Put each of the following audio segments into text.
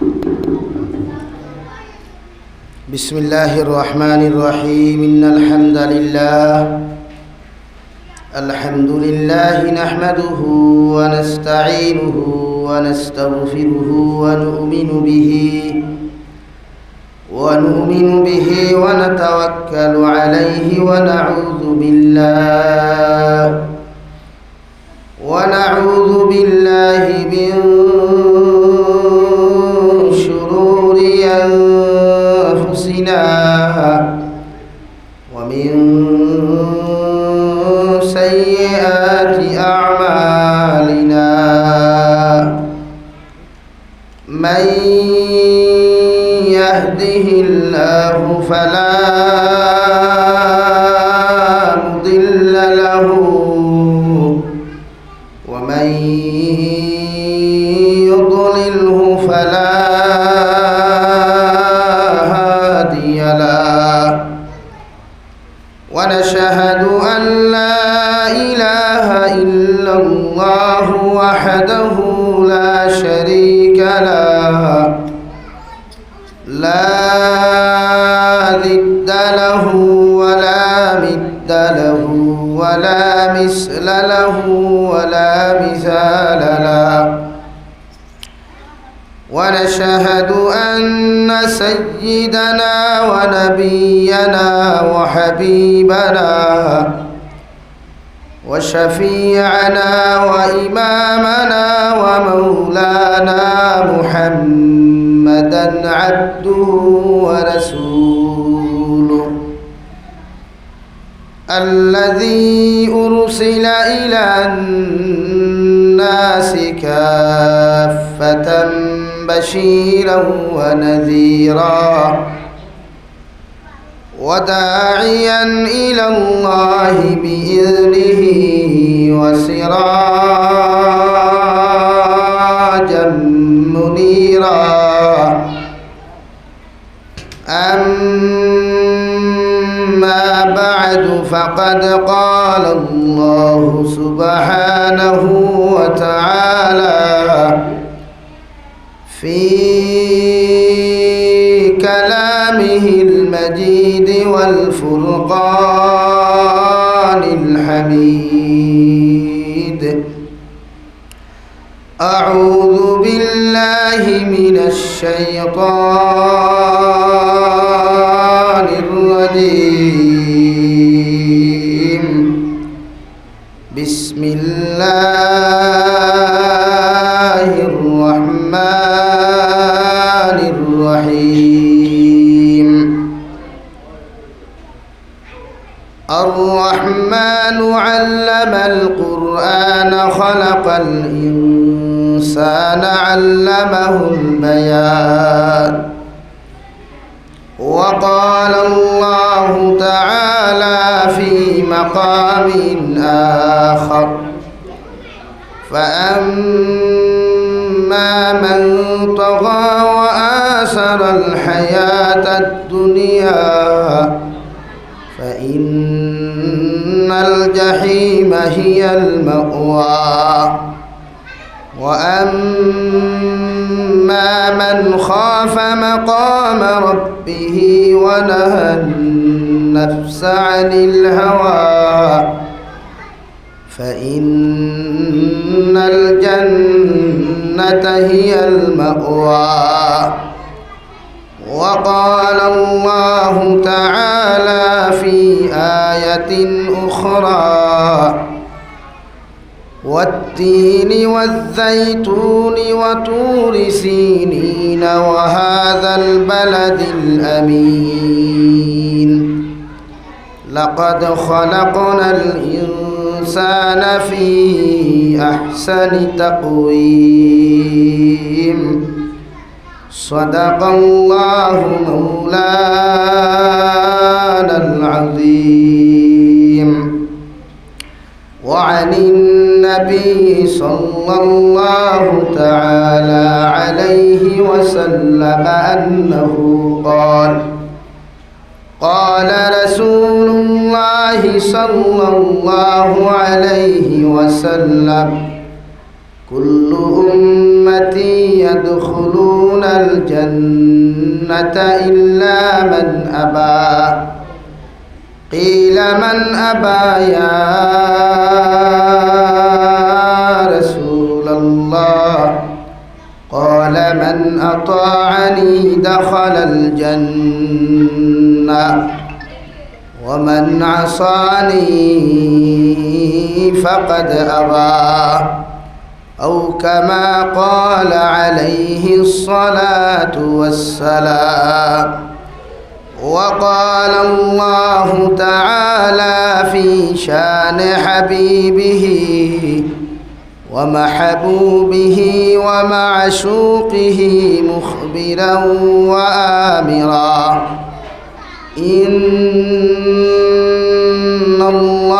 بسم الله الرحمن الرحيم. إن الحمد لله الحمد لله نحمده ونستعينه ونستغفره ونؤمن به ونؤمن به ونتوكل عليه ونعوذ بالله ونعوذ بالله من أنفسنا ومن سيئات أعمالنا. من يهده الله فلا وحده لا شريك له. لا ضد له ولا مد له ولا مثل له ولا مثال له. ونشهد أن سيدنا ونبينا وحبيبنا وشفيعنا وإمامنا ومولانا محمدا عبده ورسوله. الذي أرسل إلى الناس كافة بشيرا ونذيرا. وداعيا إلى الله بإذنه وسراجا منيرا. أما بعد فقد قال الله سبحانه وتعالى في المجيد والفرقان الحميد. أعوذ بالله من الشيطان الرجيم. بسم الله الرحمن علم القرآن خلق الإنسان علمه البيان وقال الله تعالى في مقام آخر فأما من طغى وآثر الحياة الدنيا فإن الجحيم هي المأوى وأما من خاف مقام ربه ونهى النفس عن الهوى فإن الجنة هي المأوى وقال الله تعالى في آية أخرى والتين والزيتون وطور سينين وهذا البلد الأمين. لقد خلقنا الإنسان في أحسن تقويم. صدق الله مولانا العظيم. وعن النبي صلى الله تعالى عليه وسلم أنه قال قال رسول الله صلى الله عليه وسلم كل أمتي يدخلون الجنة إلا من أبى. قيل من أبى يا رسول الله؟ قال من أطاعني دخل الجنة. ومن عصاني فقد أبى. أو كما قال عليه الصلاة والسلام. وقال الله تعالى في شان حبيبه ومحبوبه ومعشوقه مخبرا وآمرا. إن الله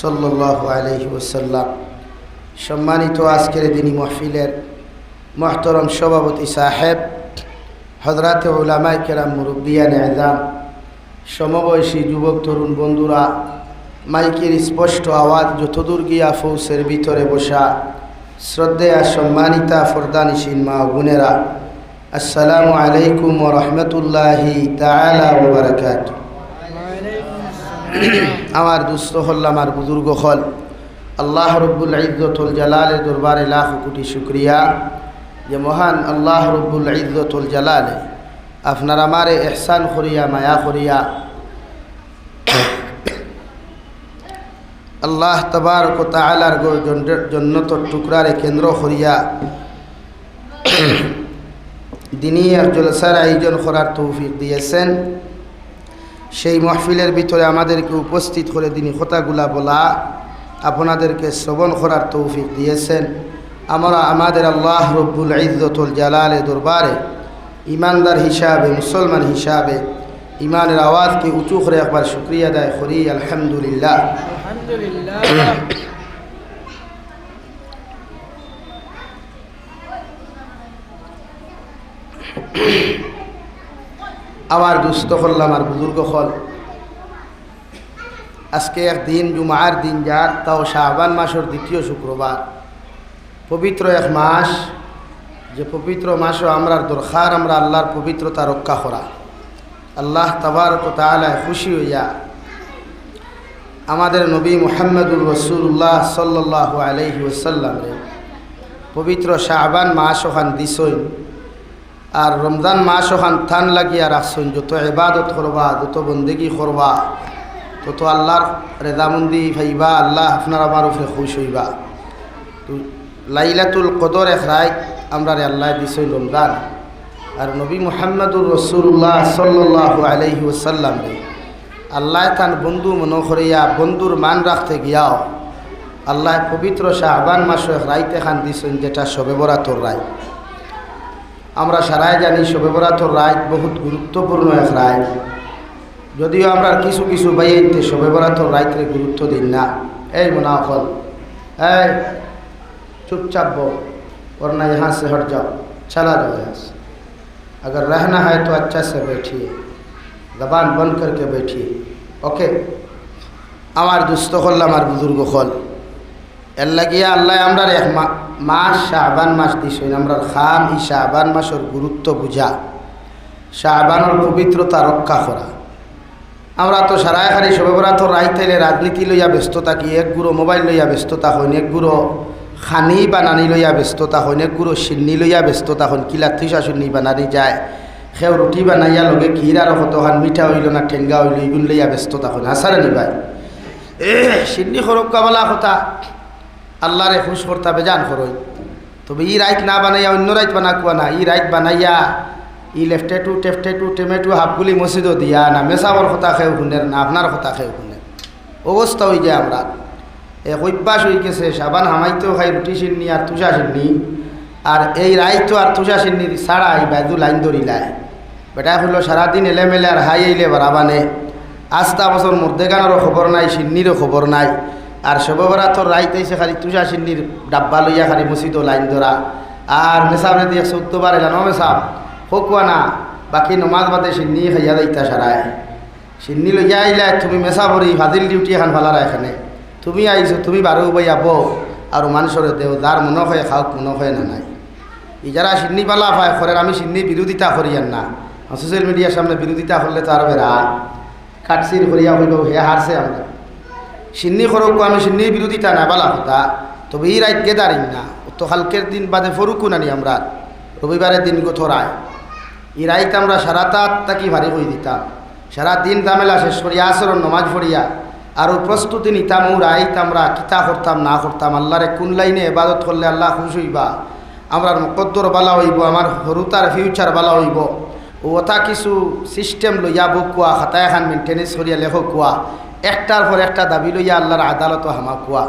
সাল্লাহ আলহিউসাল্লাম সম্মানিত আজকের দিনী মহফিলের মহতরম সভাপতি সাহেব হজরাত উলামায় কেরাম মুরব্বিয়ান এজাম সমবয়সী যুবক, তরুণ বন্ধুরা, মাইকের স্পষ্ট আওয়াজ যতদূর গিয়া ফৌসের ভিতরে বসা, শ্রদ্ধেয়া সম্মানিতা ফরদানিসিন মা গুনেরা আসসালামু আলাইকুম রহমতুল্লাহি তালা ওবরাকাতু আমার দুস্থ হল, আমার বুজুর্গ হল। আল্লাহ রব্বুল ইজ্জতুল জালালের দরবারে লাখ কোটি শুক্রিয়া। যে মহান আল্লাহ রব্বুল ইজ্জতুল জালালে আপনার আমারে এহসান করিয়া, মায়া করিয়া আল্লাহ তবার তালার জন্নতর টুকরারে কেন্দ্র করিয়া দিনী এক জলসার আয়োজন করার তৌফিক দিয়েছেন। সেই মহফিলের ভিতরে আমাদেরকে উপস্থিত করে তিনি কথাগুলা বলা আপনাদেরকে শ্রবণ করার তৌফিক দিয়েছেন। আমরা আমাদের আল্লাহ রব্বুল ইজ্জতুল জালালে দরবারে ইমানদার হিসাবে, মুসলমান হিসাবে ইমানের আওয়াজকে উঁচু করে একবার শুক্রিয়া দেয় করি। আলহামদুলিল্লাহ। আলহামদুলিল্লাহ। আবার দুস্থ করলাম আর বুজুর্গ হল। আজকে একদিন, জুমার দিন যার, তাও শাহবান মাসের দ্বিতীয় শুক্রবার। পবিত্র এক মাস, যে পবিত্র মাসও আমরার দরকার আমরা আল্লাহর পবিত্রতা রক্ষা করা। আল্লাহ তাবার তালায় খুশি হইয়া আমাদের নবী মোহাম্মদুর রসুল্লাহ সাল্লাহ আলহি ওসাল্লামরে পবিত্র শাহবান মাস ওখান দিছই আর রমজান মাস ওখান থান লাগিয়া রাখছুন, যত এবাদত করবা, যত বন্দেগি করবা, তত আল্লাহর রেজামন্দি ভাইবা আল্লাহ আপনার আমার উপরে খুশ হইবা। তো লাইলাতুল কদর এক রায় আমরা রে আল্লাহ দিছে রমজান। আর নবী মুহাম্মদুর রসুল্লাহ সাল্লাহ আলহি ওসাল্লাম আল্লাহ তান বন্ধু মনে করিয়া, বন্ধুর মান রাখতে গিয়াও, আল্লাহ পবিত্র শাহবান মাসে রাইতে খান দিছেন, যেটা সবে বরাতর রায়। আমরা সারাই জানি শবে বরাতর রায় বহুত গুরুত্বপূর্ণ এক রায় যদিও আমরা কিছু কিছু বাইতে শবে বরাতর রাইতে গুরুত্ব দিন না এই মুনাফল এই चुपचाप बो वरना यहाँ से हट जाओ चला जाओ यहाँ से अगर रहना है तो अच्छा से बैठिए जबान बंद करके बैठिए ओके আমার দুস্থ হল আমার বুজুর্গ হল এর লাগিয়া আল্লাহ আমরা এক মা- মাস শাহবান মাস দিছেন আমরা খাম ই শাহবান মাসের গুরুত্ব বুঝা। শাহবানের পবিত্রতা রক্ষা করা। আমরা তো সারায় খালি সবেবরা তো রাইতাইলে রাজনীতি লইয়া ব্যস্ততা কি? এক গুঁড়ো মোবাইল লইয়া ব্যস্ততা হইন, এক গুঁড়ো খানি বানানি লইয়া ব্যস্ততা হইন, এক গুঁড়ো সিন্নি লইয়া ব্যস্ততা হন কিলা থিসা সুন্নি বানানি যায়। সেও রুটি বানাইয়া লগে ক্ষীর আর কতখান মিঠা হইল না ঠেঙ্গা হইল ইগুন লইয়া ব্যস্ততা হন আসারে নিবাই এ সিন্নি খরব কাবালা কথা। আল্লাহরে খুশ করতা বেজান খরই তবে ই রাইত না বানাইয়া, অন্য রাইত বানা কুয়া না, ই রাইত বানাইয়া, ই লেফটে টু, টেফটে টু টেমেটু হাফগুলি মসজিদও দিয়া না, মেসাবর কথা খেয়ে শুনে না, আপনার কথা খেয়ে শুনে। অবস্থা হয়ে যায় আমরা। এক অভ্যাস হয়ে গেছে, সাবান হামাইতেও খাই, রুটি সিন্নি আর তুষা সিন্নি। আর এই রাইতো আর তুষা সিন্নি ছাড়া এই বাইদু লাইন ধরিলায় বেটা হলো সারাদিন এলেমেলে আর হাই আইলে বারাবানে আস্তা বছর মর্দেগানেরও খবর নাই, সিন্নিরও খবর নাই। আর সবরা তোর রাইতেছে খালি তুষা সিন্নির ডাব্বা লইয়া খালি মসজিদও লাইন ধরা। আর মেসাবরে দিয়ে চৌদ্দবার এলাম মেসাব হোকুয়া না বাকি নমাজ বাদে সিন্নি খাইয়া যাইতা সারায়। সিন্নি লইয়া আইলে, তুমি মেসাবরি ফাজিল ডিউটি এখন ফালারা এখানে। তুমি আইছো, তুমি বারো বই আব, আর মানুষরে দেও যার মনে হয়, খাওক মনে হয় না নাই। ই যারা সিন্নি পালা পায় করে আমি সিন্নি বিরোধিতা করিয়ান না। সোশ্যাল মিডিয়ার সামনে বিরোধিতা করলে তার বেড়া কাটসির করিয়া হইব হে হারছে আমরা সিন্নি করক আমি সিন্নি বিরোধিতা না, বালা কথা। তবে এই রাত গেদারিন না। তো কালকের দিন বাদে ফরুকু নানি আমরা। রবিবারের দিন গোথরায় এই রাইত আমরা সারা তাত তাকি ভারী হয়ে দিতাম। সারা দিন দামেলা শেষ করিয়া আসরণ নমাজ পড়িয়া। আর প্রস্তুতি নিতাম ও রাইত আমরা কিতা করতাম, না করতাম। আল্লাহরে কোন লাইনে এবাদত করলে আল্লাহ খুশ হইবা। আমরা মকদ্দর বালা হইব, আমার হরুতার ফিউচার বালা হইব। ওটা কিছু সিস্টেম লইয়া বুক কোয়া খাতা এখন মেনটেনেন্স করিয়া লেখক কোয়া। একটার পর একটা দাবি লইয়া আল্লাহর আদালত হামা কোয়া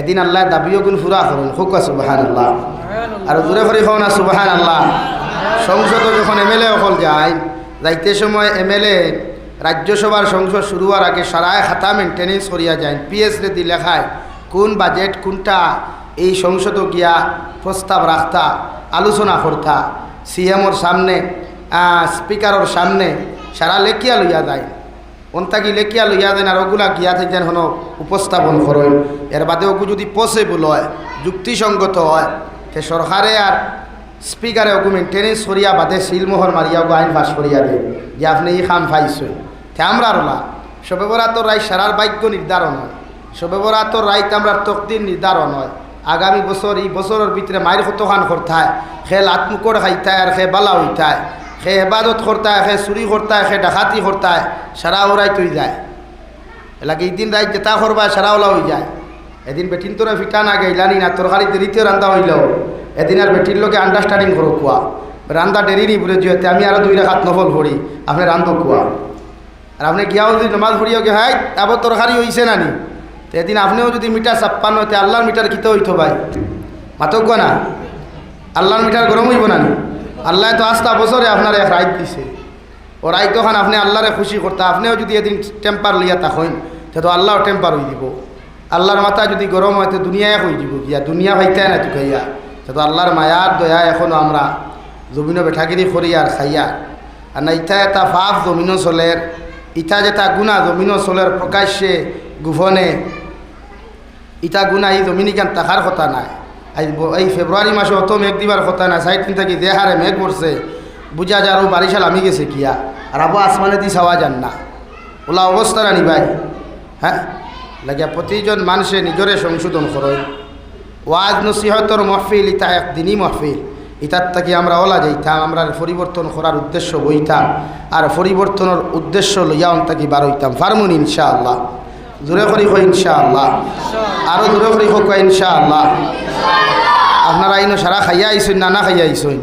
এদিন আল্লাহ দাবিও গুণ ফুরা করুন। হুকা সুবাহান আল্লাহ আর দূরে করে খাও না সুবাহান আল্লাহ সংসদ যখন এমএলএ অকল যায় যাইতে সময় এমএলএ রাজ্যসভার সংসদ শুরু হওয়ার আগে সারায় খাতা মেনটেনেন্স করিয়া যায় পিএস রেদি লেখায় কোন বাজেট কোনটা এই সংসদ গিয়া প্রস্তাব রাখতা আলোচনা করতা। সিএমর সামনে স্পিকারর সামনে সারা লেখিয়া লইয়া যায়। অন্তাকি লেখিয়া লইয়া দেন আর ওগুলা গিয়া থাকেন হন উপস্থাপন করেন এর বাদে ওগু যদি পসিবল হয়, যুক্তিসঙ্গত হয়, তে সরকারে আর স্পিকারে ওগু মেনটেনেন্স করিয়া বাদে শিলমোহর মারিয়া ওগু আইন পাস করিয়া দেয় যে আপনি এই খাম পাইছেন তে আমরা রলা সবে বরাতর রায় সারার ভাগ্য নির্ধারণ হয়। সবে বরাতর রাইত আমরা তকদিন নির্ধারণ হয়। আগামী বছর এই বছরের ভিতরে মায়ের কতখান করতায় খে লাতমুকর খাইতায় আর খে বালা হইতায় খে হেবাদত করতায় খে চুরি করতায় খে ডাকাতি করতায় সারা ওরাই তুই যায়। এলাকা একদিন রাইত যেটা করবা সারা ওলা হয়ে যায়। এদিন বেটিন তোরা ফিটা না গেলানি না তরকারি দেরিতেও রান্দা হইলেও। এদিন আর বেটির লোকে আন্ডারস্ট্যান্ডিং করো কুয়া। রান্দা দেরি নি বুড়ে যেতে আমি আরও দুই রাখাত নফল ভরি আপনি রান্ধো কুয়া। আর আপনি গিয়াও যদি নমাজ ভরিও গে, হাই তারপর তরকারি হইছে নানি তো এদিন আপনিও যদি মিটার ছাপ্পান্ন হইতে, আল্লাহর মিটার কিতে হইতো ভাই? মাতক না আল্লাহর মিটার গরম হইব নানি আল্লাহ তো আস্তা বছরে আপনার এক রাইত দিছে। ও রাইত তখন আপনি আল্লাহরে খুশি করতে, আপনিও যদি এদিন টেম্পার লইয়া থাকেন, তো আল্লাহর টেম্পার হয়ে দিব। আল্লাহর মাথা যদি গরম হয়, তো দুনিয়ায় হয়ে যাব গিয়া দুনিয়া ভাইতায় না তুকাইয়া তো আল্লাহর মায়ার দয়া এখনও আমরা জমিনও বেঠাগিরি করি আর খাইয়া। আর না ইটা এটা ফাফ জমিনও চলের ইটা যেটা গুণা জমিনও চলের প্রকাশ্যে গোপনে ইটা গুণা এই জমিনিকান টাকার কথা নাই। এই ফেব্রুয়ারি মাসে অত মেঘ দিবার কথা না সাইড থাকি যে হারে মেঘ পড়ছে বুঝা যা আরও বারিশাল আমি গেছে কিয়া আর? আবু আসমানে দি চাওয়া যান না। ওলা অবস্থা রানি ভাই? হ্যাঁ? লাগিয়া প্রতিজন মানুষে নিজরে সংশোধন করে ওয়াজ নসিহতর মহফিল, ইতা এক দিনই মহফিল। ইতার থাকি আমরা ওলা যাইতাম, আমরা পরিবর্তন করার উদ্দেশ্য বইতাম। আর পরিবর্তনের উদ্দেশ্য লইয়া অন থাকি বার হইতাম। ফার্মুন ইনশাআল্লাহ। জোরে করি হই ইনশাআল্লাহ। আরও জোরে করি হোক ইনশাআল্লাহ। আপনারা আইনো সারা খাইয়া আইসইন না না খাইয়া আইসইন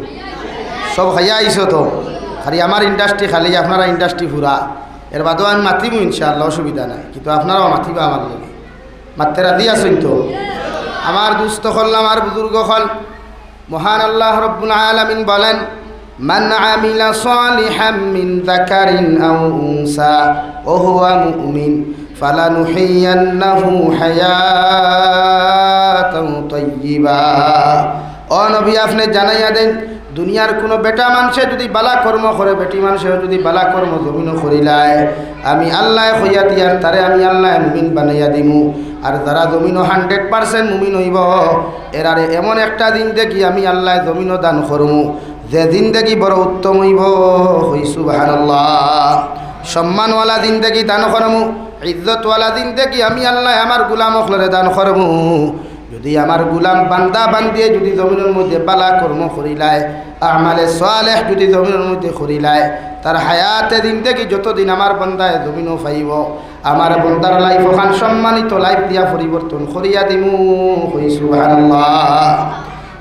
সব খাইয়া আইসো তো খালি আমার ইন্ডাস্ট্রি খালি আপনারা ইন্ডাস্ট্রি পুরা এর বাদেও আমি মাতিব ইনশাআল্লাহ অসুবিধা নাই কিন্তু আপনারাও মাতিবা আমার লগে মাত্তে রাজি আসইন তো আমার দুস্থ হল আমার বুজুর্গ হল মহান আল্লাহ রব্বুল আলামিন বলেন من عمل صالحا من ذكر أو أنثى وهو مؤمن ফালানুহিয়ান্নাহু হায়াতান তাইয়্যিবা ও নবী, আপনি জানাইয়া দেন, দুনিয়ার কোনো বেটা মানুষে যদি বালা কর্ম করে, বেটি মানুষে যদি বালা কর্ম জমিন করিলায় আমি আল্লাহ হইয়া দিয়ার তারে আমি আল্লাহ মুমিন বানাইয়া দিমু। আর যারা জমিনও হান্ড্রেড পার্সেন্ট মুমিন হইব, এরারে এমন একটা দিন দেখি আমি আল্লাহ জমিনও দান করমু, যে জিন্দেগি বড় উত্তম হইব। হইসু ভান সম্মানওয়ালা দেখি দান করমু। ইজ্জতওয়ালা দিন দেখি আমি আল্লাহ আমার গুলাম অখলরে দান করমু যদি আমার গুলাম বান্দা বান্দিয়ে যদি জমিনের মধ্যে বালা কর্ম করিলায়, আমালে সোয়ালেহ যদি জমিনের মধ্যে করিলায়, তার হায়াতে দিন থেকে যতদিন আমার বন্দায় জমিনও পাইব, আমার বন্দার লাইফ ওখান সম্মানিত লাইফ দিয়া পরিবর্তন করিয়া দিমু। হইসু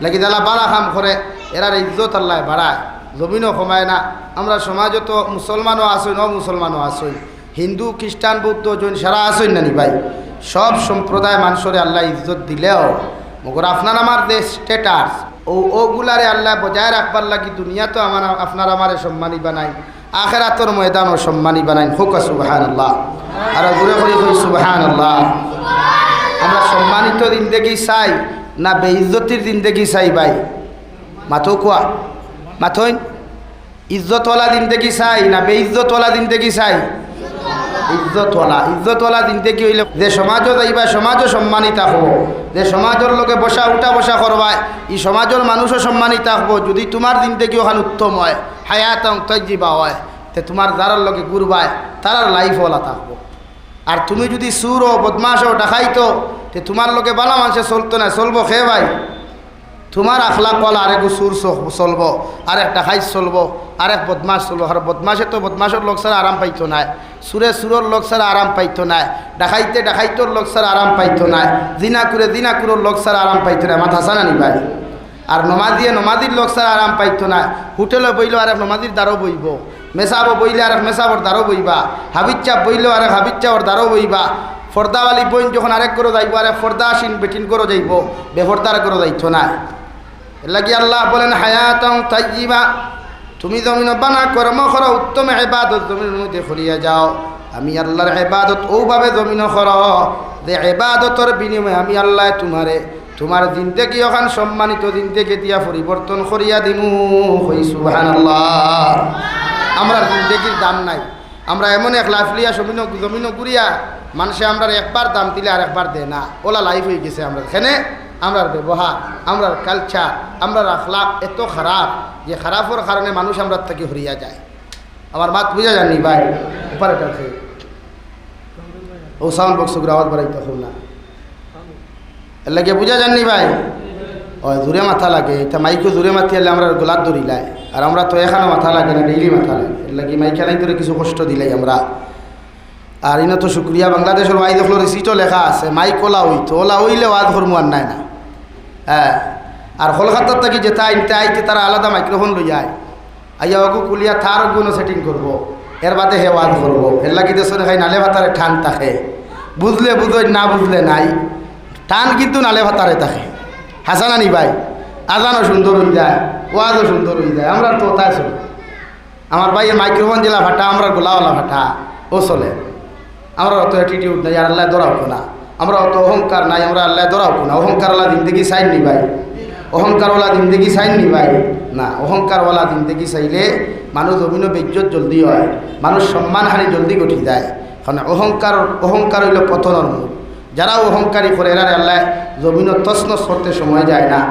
লাগি দালা বাড়া কাম করে, এরার ইজ্জত আল্লাহ বাড়ায়। জমিনও কমায় না, আমরা সমাজে তো মুসলমানও আসই ন মুসলমানও আসই হিন্দু, খ্রিস্টান, বৌদ্ধ, জৈন, সারা আসই না নি ভাই। সব সম্প্রদায় মানুষরে আল্লাহ ইজ্জত দিলেও, মগর আপনার আমার যে স্টেটাস ও ওগুলারে আল্লাহ বজায় রাখবার লাগি দুনিয়া তো আমার আপনার আমারে সম্মানী বানাই আখেরাতর ময়দানও সম্মানী বানাই হোক সুবাহান আল্লাহ আর ঘুরে ঘুরে কই সুবাহান আল্লাহ আমরা সম্মানিত দিন দেখি চাই না বেইজ্জতির দিন দেখি চাই ভাই? মাথো কোয়া মাথইন ইজ্জতওয়ালা দিন দেখি চাই না বেইজ্জতওয়ালা দিন দেখি চাই? ইজ্জতওয়ালা ইজ্জতওয়ালা দিনতে কি হইলে যে সমাজও যাইবা, সমাজও সম্মানিত হব। যে সমাজের লোকে বসা, উঠা বসা করবায়, এই সমাজের মানুষও সম্মানিত হব। যদি তোমার দিনতে কি ওখানে উত্তম হয়, হায়াত তজ্জিবা হয়, তে তোমার যারার লোকে ঘুরবায়, তারার লাইফওয়ালা থাকব। আর তুমি যদি সুর ও বদমাস ও ডাকাইতো তে তোমার লোকে বালা মানুষে চলতো না, চলবো খেয়ে ভাই? তোমার আখলা কল আরেক সুর চলব, আরেক ডাকাই চলব আর এক বদমাস চলব। আর বদমাসে তো বদমাসের লোক ছাড়া আরাম পাইতো নাই। সুরে সুরের লোক ছাড়া আরাম পাইতো নাই। ডাকাইতে ডাকাইতোর লোক ছাড়া আরাম পাইতো নাই। দিনা করে দিনা কুরের লোক ছাড়া আরাম পাইতো না মাথা সানা নিবাই আর নমাদিয়ে নমাদির লোক ছাড়া আরাম পাইতো না হোটেলে বইলেও আরেক নমাদির দ্বারও বইব মেসাবো বইলে আরেক মেসাবর দ্বারও বইবা হাবিচ্চা বইলেও আরেক হাবিচ্চাওর দ্বারও বইবা ফর্দাওয়ালি বইন যখন আরেক করে যাইব আরেক ফর্দা আসিন বেটিন করে যাইব বেফর্দার করে যাইতো না লাগি আল্লাহ বলেন হায়াতং তাইজিবা তুমি জমিন বানা, কর্ম করো, উত্তম এবাদত জমিনের মধ্যে ফরিয়া যাও। আমি আল্লাহর এবাদত ওভাবে জমিন কর। যে এবাদতর বিনিময়ে আমি আল্লাহ তোমারে, তোমার থেকে ওখান সম্মানিত থেকে দিয়া পরিবর্তন করিয়া দিমু। হই সুহান আমরা দিন দেখির দাম নাই। আমরা এমন এক লাফলিয়া জমিন জমিন ঘুরিয়া, মানুষে আমরা একবার দাম দিলে আর একবার দেয় না। ওলা লাইফ হয়ে গেছে আমরা। এখানে আমরার ব্যবহার, আমরার কালচার আমরার আখলাপ এত খারাপ যে খারাপের কারণে মানুষ আমরা থেকে হরিয়া যায়। আমার মাত বুঝা যাননি ভাই? অপারেটার থেকে ও সাউন্ড বক্সগুলো আওয়াজ বাড়াইতে হোক না। লাগে বুঝা যাননি ভাই? ও দূরে মাথা লাগে, এটা মাইকও দূরে মাতি আলে আমরা গোলাপ দৌড়িলাই আর আমরা তো এখানে মাথা লাগে না ডেইলি মাথা লাগে। এর লাগে মাইখানাই ধরে কিছু কষ্ট দিলাই আমরা। আর ইনো তো শুক্রিয়া, বাংলাদেশের ওয়াই দেখল রিসিটও লেখা আছে, মাইক ওলা হইতো, ওলা হইলে ওয়াদ ধর্ম আর নাই না। হ্যাঁ আর কলকাতার থেকে যেতে আইনতে আইতে তারা আলাদা মাইক্রোফোন লই যায় আইয়া ওগু কুলিয়া থার গুণ সেটিং করব, এর বাদে হে ওয়াদ করব এর লাগি দেশের খাই নালে ভাতারে ঠান থাকে। বুঝলে বুঝোই না বুঝলে নাই। টান কিন্তু নালে ভাতারে থাকে। হাসানানি ভাই, আজানও সুন্দর হয়ে যায়, ওয়াজও সুন্দর হয়ে যায় আমরা তো তাই আমার ভাইয়ের মাইক্রোফোন জেলা ভাটা আমরা গোলাওয়ালা ভাটা, ও চলে। আমরা অত অ্যাটিটিউড নাই, আর আল্লাহ দরাও না। আমরা অত অহংকার নাই, আমরা আল্লাহ দরাও না। অহংকারওয়ালা জিন্দগি চাইন নি ভাই। অহংকারওয়ালা জিন্দগি চাইন নি ভাই। না, অহংকারওয়ালা জিন্দগি চাইলে মানুষ জমিনও বেজ্জত জলদি হয়। মানুষ সম্মানহানি জলদি গঠি যায় কারণ অহংকার অহংকার হইল পতনের যারা অহংকারী করে এরা আল্লাহ জমিনও তসনস করতে সময় যায় না।